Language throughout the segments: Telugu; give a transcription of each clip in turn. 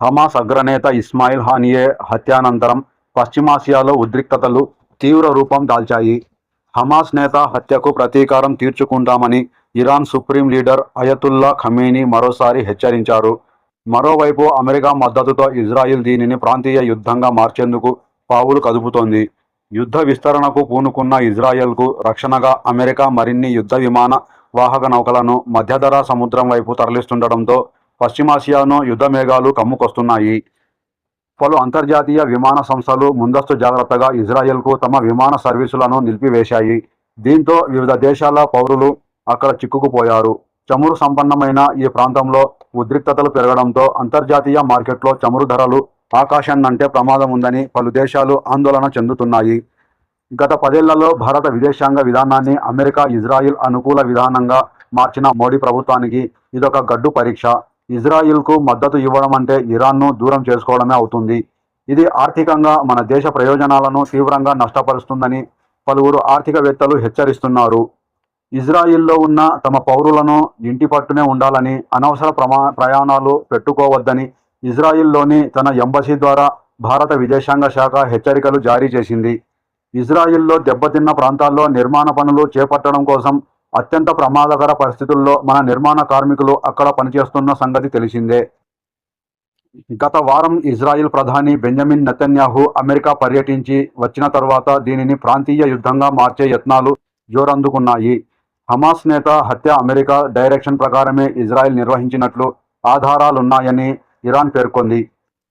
హమాస్ అగ్రనేత ఇస్మాయిల్ హానియే హత్యానంతరం పశ్చిమాసియాలో ఉద్రిక్తతలు తీవ్ర రూపం దాల్చాయి. హమాస్ నేత హత్యకు ప్రతీకారం తీర్చుకుంటామని Iran supreme leader Ayatollah Khamenei మరోసారి హెచ్చరించారు. మరోవైపు అమెరికా మద్దతుతో ఇజ్రాయిల్ దీనిని ప్రాంతీయ యుద్ధంగా మార్చేందుకు పావులు కదుపుతోంది. యుద్ధ విస్తరణకు పూనుకున్న ఇజ్రాయెల్కు రక్షణగా అమెరికా మరిన్ని యుద్ధ విమాన వాహక నౌకలను మధ్యధరా సముద్రం వైపు తరలిస్తుండటంతో పశ్చిమాసియాను యుద్ధ మేఘాలు కమ్ముకొస్తున్నాయి. పలు అంతర్జాతీయ విమాన సంస్థలు ముందస్తు జాగ్రత్తగా ఇజ్రాయెల్కు తమ విమాన సర్వీసులను నిలిపివేశాయి. దీంతో వివిధ దేశాల పౌరులు అక్కడ చిక్కుకుపోయారు. చమురు సంపన్నమైన ఈ ప్రాంతంలో ఉద్రిక్తతలు పెరగడంతో అంతర్జాతీయ మార్కెట్లో చమురు ధరలు ఆకాశాన్నంటే ప్రమాదం ఉందని పలు దేశాలు ఆందోళన చెందుతున్నాయి. గత పదేళ్ళలో భారత విదేశాంగ విధానాన్ని అమెరికా ఇజ్రాయిల్ అనుకూల విధానంగా మార్చిన మోడీ ప్రభుత్వానికి ఇదొక గడ్డు పరీక్ష. ఇజ్రాయిల్కు మద్దతు ఇవ్వడం అంటే ఇరాన్ను దూరం చేసుకోవడమే అవుతుంది. ఇది ఆర్థికంగా మన దేశ ప్రయోజనాలను తీవ్రంగా నష్టపరుస్తుందని పలువురు ఆర్థికవేత్తలు హెచ్చరిస్తున్నారు. ఇజ్రాయిల్లో ఉన్న తమ పౌరులను ఇంటి పట్టునే ఉండాలని అనవసర ప్రమా ప్రయాణాలు పెట్టుకోవద్దని ఇజ్రాయిల్లోని తన ఎంబసీ ద్వారా భారత విదేశాంగ శాఖ హెచ్చరికలు జారీ చేసింది. ఇజ్రాయిల్లో దెబ్బతిన్న ప్రాంతాల్లో నిర్మాణ పనులు చేపట్టడం కోసం అత్యంత ప్రమాదకర పరిస్థితుల్లో మన నిర్మాణ కార్మికులు అక్కడ పనిచేస్తున్న సంగతి తెలిసిందే. గత వారం ఇజ్రాయిల్ ప్రధాని బెంజమిన్ నెతన్యాహు అమెరికా పర్యటించి వచ్చిన తర్వాత దీనిని ప్రాంతీయ యుద్ధంగా మార్చే యత్నాలు జోరందుకున్నాయి. హమాస్ నేత హత్య అమెరికా డైరెక్షన్ ప్రకారమే ఇజ్రాయెల్ నిర్వహించినట్లు ఆధారాలున్నాయని ఇరాన్ పేర్కొంది.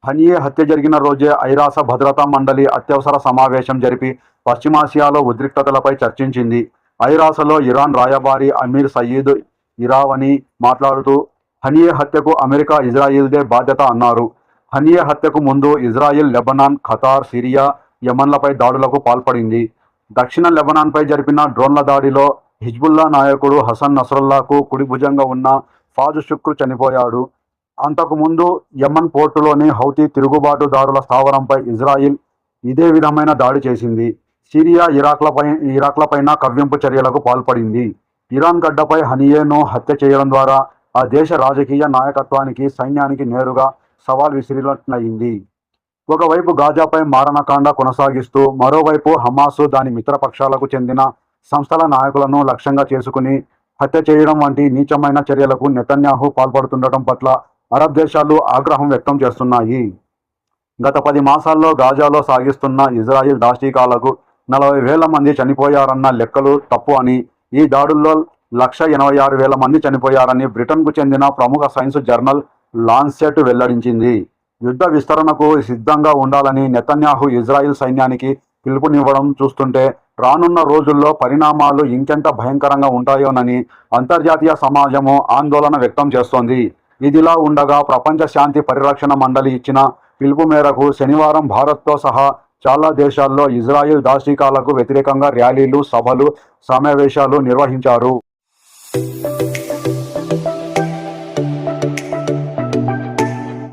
హనియే హత్య జరిగిన రోజే ఐరాస భద్రతా మండలి అత్యవసర సమావేశం జరిపి పశ్చిమాసియాలో ఉద్రిక్తతలపై చర్చించింది. ఐరాసలో ఇరాన్ రాయబారి అమీర్ సయీద్ ఇరావని మాట్లాడుతూ హనియే హత్యకు అమెరికా ఇజ్రాయిల్దే బాధ్యత అన్నారు. హనియే హత్యకు ముందు ఇజ్రాయిల్ లెబనాన్ ఖతార్ సిరియా యమన్లపై దాడులకు పాల్పడింది. దక్షిణ లెబనాన్పై జరిపిన డ్రోన్ల దాడిలో హిజ్బుల్లా నాయకుడు హసన్ నసరుల్లాకు కుడి భుజంగా ఉన్న ఫాజు శుక్రు చనిపోయాడు. అంతకుముందు యమన్ పోర్టులోని హౌతీ తిరుగుబాటుదారుల స్థావరంపై ఇజ్రాయిల్ ఇదే విధమైన దాడి చేసింది. సిరియా ఇరాక్లపై ఇరాక్లపైన కవ్వింపు చర్యలకు పాల్పడింది. ఇరాన్ గడ్డపై హనియేను హత్య చేయడం ద్వారా ఆ దేశ రాజకీయ నాయకత్వానికి సైన్యానికి నేరుగా సవాల్ విసిరినట్లయింది. ఒకవైపు గాజాపై మారణకాండ కొనసాగిస్తూ మరోవైపు హమాసు దాని మిత్రపక్షాలకు చెందిన సంస్థల నాయకులను లక్ష్యంగా చేసుకుని హత్య చేయడం వంటి నీచమైన చర్యలకు నెతన్యాహు పాల్పడుతుండటం పట్ల అరబ్ దేశాలు ఆగ్రహం వ్యక్తం చేస్తున్నాయి. గత పది మాసాల్లో గాజాలో సాగిస్తున్న ఇజ్రాయిల్ దాష్టీకాలకు నలభై వేల మంది చనిపోయారన్న లెక్కలు తప్పు అని ఈ దాడుల్లో లక్ష ఎనభై ఆరు వేల మంది చనిపోయారని బ్రిటన్కు చెందిన ప్రముఖ సైన్స్ జర్నల్ లాన్సెట్ వెల్లడించింది. యుద్ధ విస్తరణకు సిద్ధంగా ఉండాలని నెతన్యాహు ఇజ్రాయిల్ సైన్యానికి పిలుపునివ్వడం చూస్తుంటే రానున్న రోజుల్లో పరిణామాలు ఇంకెంత భయంకరంగా ఉంటాయోనని అంతర్జాతీయ సమాజము ఆందోళన వ్యక్తం చేస్తోంది. ఇదిలా ఉండగా ప్రపంచ శాంతి పరిరక్షణ మండలి ఇచ్చిన పిలుపు మేరకు శనివారం భారత్తో సహా చాలా దేశాల్లో ఇజ్రాయిల్ దాష్టీకాలకు వ్యతిరేకంగా ర్యాలీలు సభలు సమావేశాలు నిర్వహించారు.